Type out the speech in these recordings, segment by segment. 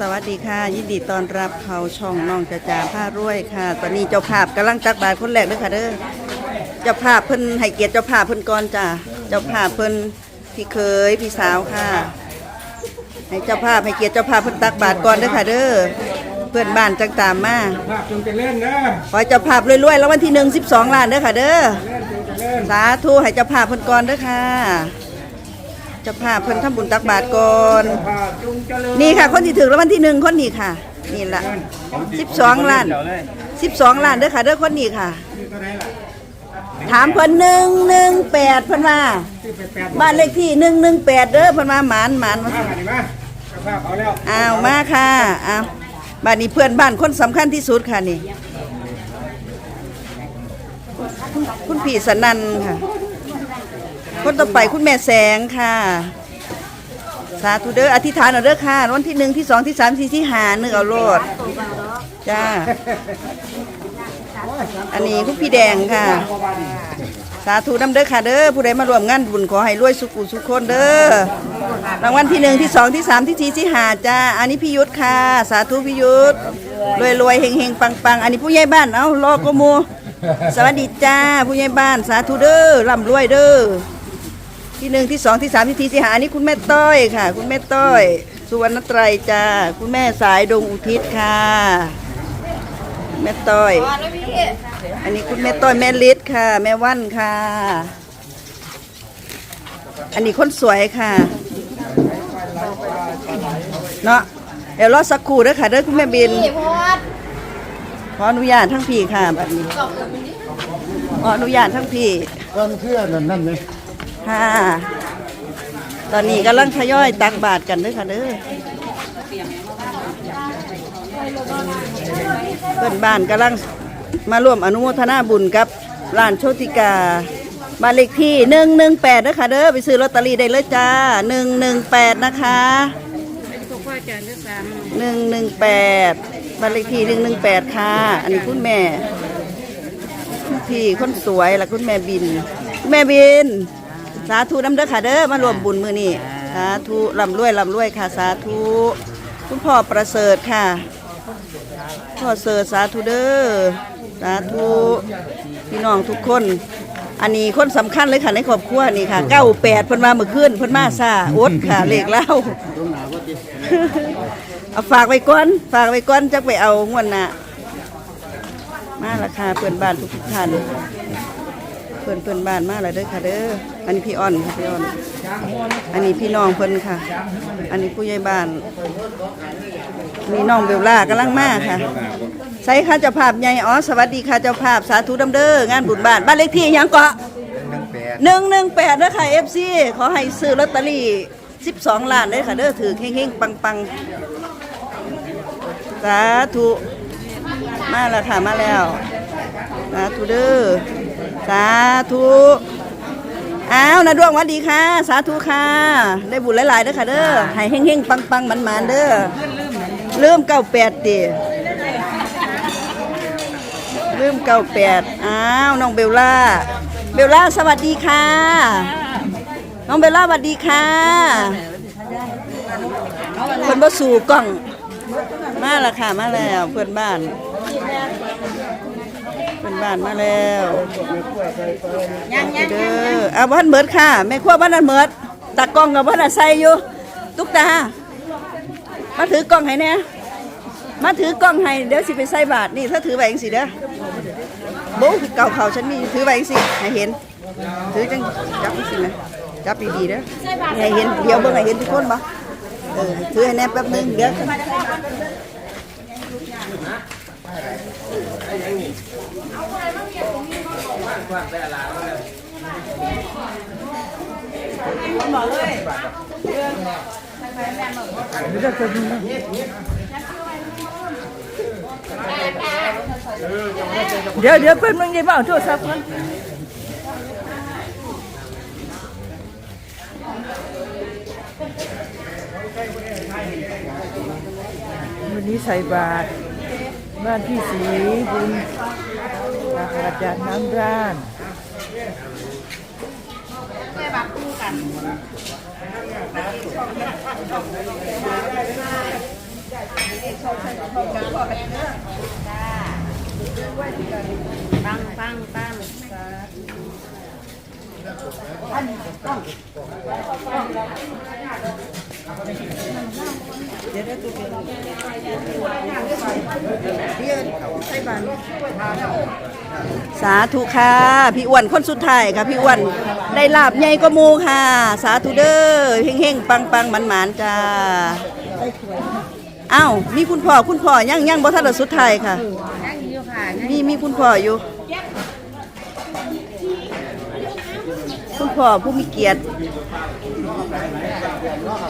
สวัสดีค่ะ ยินดีต้อนรับเขาช่องน้องจะจ่าผ้ารวยค่ะ ตอนนี้เจ้าภาพกำลังตักบาตรคนแรกเลยค่ะเด้อเจ้าภาพเพิ่นให้เกียรติเจ้าภาพเพิ่นก่อนจ้ะเจ้าภาพเพิ่นพี่เคยพี่สาวค่ะ ให้เจ้าภาพให้เกียรติเจ้าภาพเพิ่นตักบาตรก่อนเด้อค่ะเด้อเพื่อนบ้านจังตามมาภาพจงเจะเล่นนะขอให้เจ้าภาพรวยๆแล้ววันที่หนึ่งสิบสองล้านเด้อค่ะเด้อเล่นจงเจะเล่นสาธุให้เจ้าภาพเพิ่นก่อนเด้อค่ะ เจ้าภาพเพิ่นทำบุญตักบาตรก่อน นี่ค่ะ คนที่ถึงแล้ววันที่หนึ่งคนนี้ค่ะ นี่ละสิบสองล้านสิบสองล้านเด้อค่ะเด้อคนนี้ค่ะ ถามเพิ่นหนึ่งหนึ่งแปดเพิ่นว่าบ้านเลขที่หนึ่งหนึ่งแปดเด้อเพิ่นว่าหมานหมานมาภาพอะไรมาภาพเอาแล้วอ้าวมาค่ะอ้าวบ้านนี้เพื่อนบ้านคนสำคัญที่สุดค่ะนี่ คุณคุณพี่สนันค่ะ คนต่อไปคุณแม่แสงค่ะ สาธุเด้ออธิษฐานเอาเด้อค่ะวันที่หนึ่งที่สองที่สามที่ที่ห้านึกเอาโลดจ้า อันนี้คุณพี่แดงค่ะ สาธุน้ำเด้อค่ะเด้อผู้ใดมาร่วมงานบุญขอให้รวยสุขุสุขคนเด้อรางวัลที่หนึ่งที่สองที่สามที่สี่ที่ห้าจ้า อันนี้พี่ยุทธค่ะ สาธุพี่ยุทธรวยรวยเฮงเฮงปังปังอันนี้ผู้ใหญ่บ้านเอ้ารอก็มูสวัสดีจ้า ผู้ใหญ่บ้านสาธุเด้อร่ำรวยเด้อ ที่หนึ่งที่สองที่สามที่สี่ที่ห้าอันนี้คุณแม่ต้อยค่ะ คุณแม่ต้อย สุวรรณไตรจ้าคุณแม่สายดงอุทิศค่ะ แม่ต้อย อันนี้คุณแม่ต้อยแม่ลิศค่ะ แม่ว่านค่ะ อันนี้คนสวยค่ะเนาะเดี๋ยวรอสักครู่เด้อค่ะเด้อคุณแม่บินขออนุญาตทั้งพี่ค่ะแบบนี้ขออนุญาตทั้งพี่ก้อนเพื่อนั่นนั่นไหม ค่ะ ตอนนี้กำลังทยอยตักบาตรกันเด้อค่ะเด้อเพื่อนบ้านกำลังมาร่วมอนุโมทนาบุญกับร้านโชติกาบ้านเลขที่หนึ่งหนึ่งแปดนะคะเด้อไปซื้อลอตเตอรี่ได้เลยจ้าหนึ่งหนึ่งแปดนะคะหนึ่งหนึ่งแปดบ้านเลขที่หนึ่งหนึ่งแปดค่ะ อันนี้คุณแม่พี่คนสวยและคุณแม่บิน แม่บิน สาธุน้ำเด้อค่ะเด้อมารวมบุญมือนี่สาธุร่ำรวยร่ำรวยค่ะ สาธุคุณพ่อประเสริฐค่ะ พ่อเสิร์ชสาธุเด้อสาธุพี่น้องทุกคน อันนี้คนสำคัญเลยค่ะในครอบครัวนี่ค่ะเก้าแปดเพิ่นมาเมื่อคืนเพิ่นมาซาอดค่ะเลขเล่า เอาฝากไว้ก่อน ฝากไว้ก่อนจักไปเอางวดหน้ามาราคาเพื่อนบ้านทุกทุกๆท่านเพื่อนเพื่อนบ้านมาแล้วเด้อค่ะเด้อ อันนี้พี่อ้อนค่ะพี่อ้อน อันนี้พี่น้องเพิ่นค่ะ อันนี้ผู้ใหญ่บ้านมีน้องเบลล่ากำลังมาค่ะใส่ค่ะเจ้าภาพใหญ่อ๋อสวัสดีค่ะเจ้าภาพสาธุดำเด้องานบุญบ้านบ้านเลขที่หยังเกาะหนึ่งหนึ่งแปดนะค่ะเอฟซีขอให้ซื้อลอตเตอรี่สิบสองล้านเลยค่ะเด้อถือเฮงๆปังๆสาธุมาแล้วค่ะมาแล้วสาธุเด้อสาธุ อ้าวนาดวงหวัดดีค่ะ สาธุค่ะ ได้บุญหลายๆเด้อค่ะเด้อให้เฮงๆ ปังๆมันๆเด้อลืมเก้าแปดติลืมเก้าแปดอ้าวน้องเบลล่า เบลล่าสวัสดีค่ะ น้องเบลล่าสวัสดีค่ะคนบ่สู่กล้อง มาแล้วค่ะ มาแล้วเพื่อนบ้าน เพื่อนบ้านมาแล้วเด้อเอาบ้านเมิดค่ะแม่ครัวบ้านนั้นเมิดตากล้องกับบ้านนั้นใส่อยู่ตุ๊กตา มาถือกล้องให้แน่มาถือกล้องให้เดี๋ยวสิไปใส่บาทนี่ถ้าถือไว้เองสิเด้อโบ้เก่าเขาฉันมีถือไว้เองสิให้เห็น ถือจังจับจังสินะจับดีๆเด้อให้เห็นเดี๋ยวเบิ่งให้เห็นทุกคนบ่เออถือให้แน่แป๊บนึงเดี๋ยว เอาไปเดี๋ยวเดี๋ยวเพิ่นมึงยังมาเอาโทรศัพท์ก่อนวันนี้ใส่บาตรบ้านพี่สีบุญ อาจารย์น้ำร้านแม่บักคู่กันสปังปังปัง เดี๋ยวได้ตัวเดียวเดี๋ยวใส่บานสาธุค่ะพี่อ้วนคนสุดท้ายค่ะพี่อ้วนได้ลาบใหญ่ก็มูค่ะ สาธุเด้อเฮงๆปังๆหมันๆจ้าอ้าวมีคุณพ่อคุณพ่อยังยังบ่ทันได้สุดท้ายค่ะมีมีคุณพ่ออยู่ คุณพ่อผู้มีเกียรติ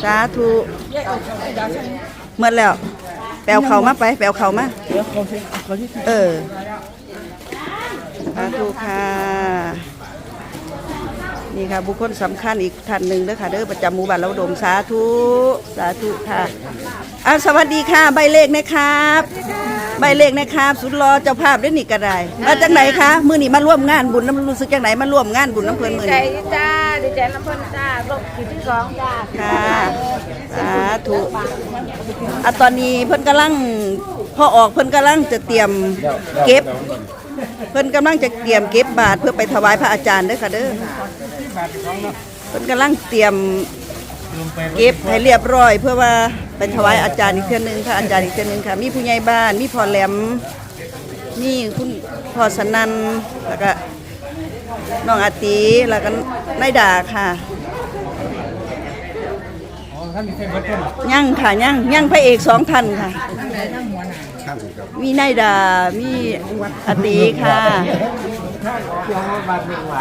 สาธุเมื่อแล้วแปลวเขามาไป แปลวเขามาเออสาธุค่ะนี่ค่ะบุคคลสำคัญอีกท่านหนึ่งเด้อค่ะเด้อประจำหมู่บ้านเราดมสาธุสาธุค่ะอะสวัสดีค่ะ ใบเลขนะครับ ใบเลขนะครับ สุดรอเจ้าภาพได้หนี่ก็ไดมาจากไหนคะมือนี่มาร่วมงานบุญน้ำรู้สึกจากไหนมาร่วมงานบุญน้ำเพลินมือใจจ้า ดีใจน้ำเพิ่นจ้าลบขีดที่สองจ้าค่ะ สาธุ อะตอนนี้เพิ่นกำลังพอออกเพิ่นกำลังจะเตรียมเก็บ เพิ่นกำลังจะเตรียมเก็บบาตรเพื่อไปถวายพระอาจารย์เด้อค่ะเด้อเพิ่นกำลังเตรียมเก็บให้เรียบร้อย เพื่อว่าไปถวายอาจารย์อีกเทื่อนึงค่ะอาจารย์อีกเทื่อนึงค่ะ มีผู้ใหญ่บ้าน มีพ่อแหลมมีคุณพ่อสนันแล้วก็ น้องอาตีแล้วก็นายดาค่ะอ๋อท่านมีเส้นเบิดต้นยังค่ะยังยังพระเอกสองท่านค่ะ มีนายดา มีอาตีค่ะเกี่ยวมาบาดไม่ไหว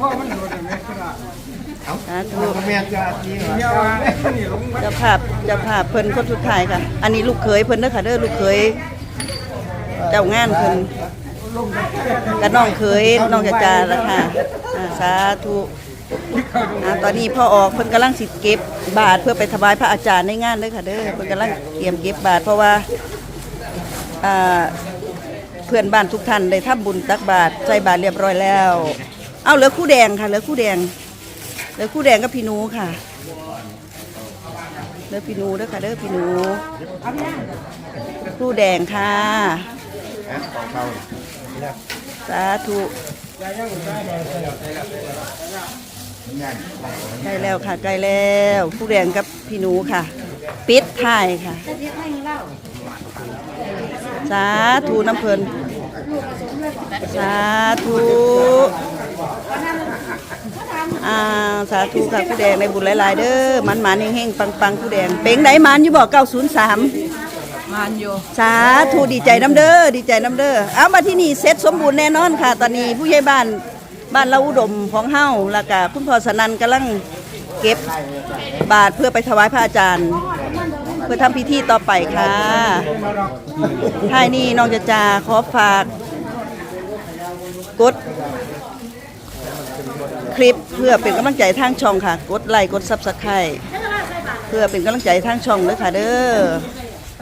พ่อมันโดนอย่างนี้ก็สาธุแม่จะดีเหรอเดี๋ยวว่านี่ลงมาเจะภาพเจะภาพเพิ่นคนสุดท้ายค่ะ อันนี้ลูกเขยเพิ่นเด้อค่ะเด้อลูกเขยเจ้างานเพิ่น กับน้องเขยน้องจาจาละค่ะอ่าสาธุอ่าตอนนี้พ่อออกเพิ่นกำลังสิเก็บบาทเพื่อไปถวายพระอาจารย์ในงานเด้อค่ะเด้อเพิ่นกำลังเตรียมเก็บบาทเพราะว่าอ่าเพื่อนบ้านทุกท่านได้ทำบุญตักบาตรใส่บาตรเรียบร้อยแล้ว เอาเหลือคู่แดงค่ะเหลือคู่แดงเหลือคู่แดงกับพี่หนูค่ะเหลือพี่หนูเด้อค่ะเด้อพี่หนูคู่แดงค่ะ สาธุใกล้แล้วค่ะใกล้แล้วคู่แดงกับพี่หนูค่ะ ปิดท้ายค่ะ สาธุน้ำเพลินสาธุอ่าสาธุค่ะผู้แดงในบุญหลาย ๆ เด้อมันหมานๆเฮงๆปังๆผู้แดง เป่งไดมันอยู่บอก903 มันอยู่สาธุดีใจน้ำเด้อดีใจน้ำเด้อเอามาที่นี่เสร็จสมบูรณ์แน่นอนค่ะ ตอนนี้ผู้ใหญ่บ้านบ้านเราอุดมของเฮาแล้วก็คุณพ่อสนันกำลังเก็บบาทเพื่อไปถวายพระอาจารย์ เพื่อทำพิธีต่อไปค่ะท้ายนี้น้องจะจาขอฝากกดคลิปเพื่อเป็นกำลังใจทางช่องค่ะ กดไลค์กดซับสไครต์เพื่อเป็นกำลังใจทางช่องเลยค่ะเด้อ